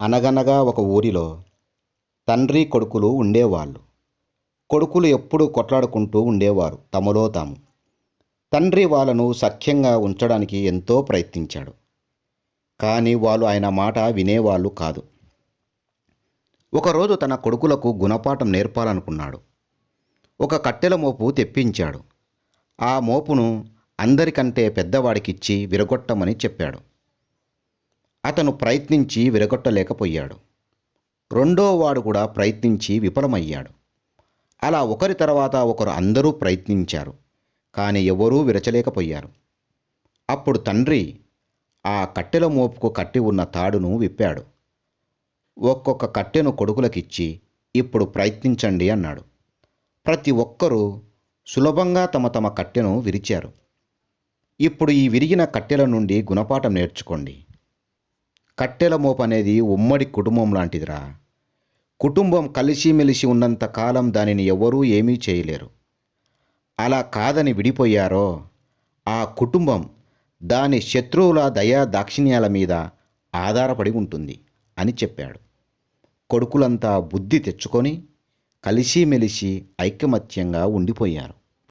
అనగనగా ఒక ఊరిలో తండ్రి కొడుకులు ఉండేవాళ్ళు. కొడుకులు ఎప్పుడూ కొట్లాడుకుంటూ ఉండేవారు తమలో తాము. తండ్రి వాళ్ళను సఖ్యంగా ఉంచడానికి ఎంతో ప్రయత్నించాడు. కానీ వాళ్ళు ఆయన మాట వినేవాళ్ళు కాదు. ఒకరోజు తన కొడుకులకు గుణపాఠం నేర్పాలనుకున్నాడు. ఒక కట్టెల మోపు తెప్పించాడు. ఆ మోపును అందరికంటే పెద్దవాడికిచ్చి విరగొట్టమని చెప్పాడు. అతను ప్రయత్నించి విరగొట్టలేకపోయాడు. రెండో వాడు కూడా ప్రయత్నించి విఫలమయ్యాడు. అలా ఒకరి తర్వాత ఒకరు అందరూ ప్రయత్నించారు కానీ ఎవరూ విరచలేకపోయారు. అప్పుడు తండ్రి ఆ కట్టెల మోపుకు కట్టి ఉన్న తాడును విప్పాడు. ఒక్కొక్క కట్టెను కొడుకులకిచ్చి ఇప్పుడు ప్రయత్నించండి అన్నాడు. ప్రతి ఒక్కరూ సులభంగా తమ తమ కట్టెను విరిచారు. ఇప్పుడు ఈ విరిగిన కట్టెల నుండి గుణపాఠం నేర్చుకోండి. కట్టెల మోపు అనేది ఉమ్మడి కుటుంబం లాంటిదిరా. కుటుంబం కలిసిమెలిసి ఉన్నంత కాలం దానిని ఎవరూ ఏమీ చేయలేరు. అలా కాదని విడిపోయారో ఆ కుటుంబం దాని శత్రువుల దయా దాక్షిణ్యాల మీద ఆధారపడి ఉంటుంది అని చెప్పాడు. కొడుకులంతా బుద్ధి తెచ్చుకొని కలిసిమెలిసి ఐకమత్యంగా ఉండిపోయారు.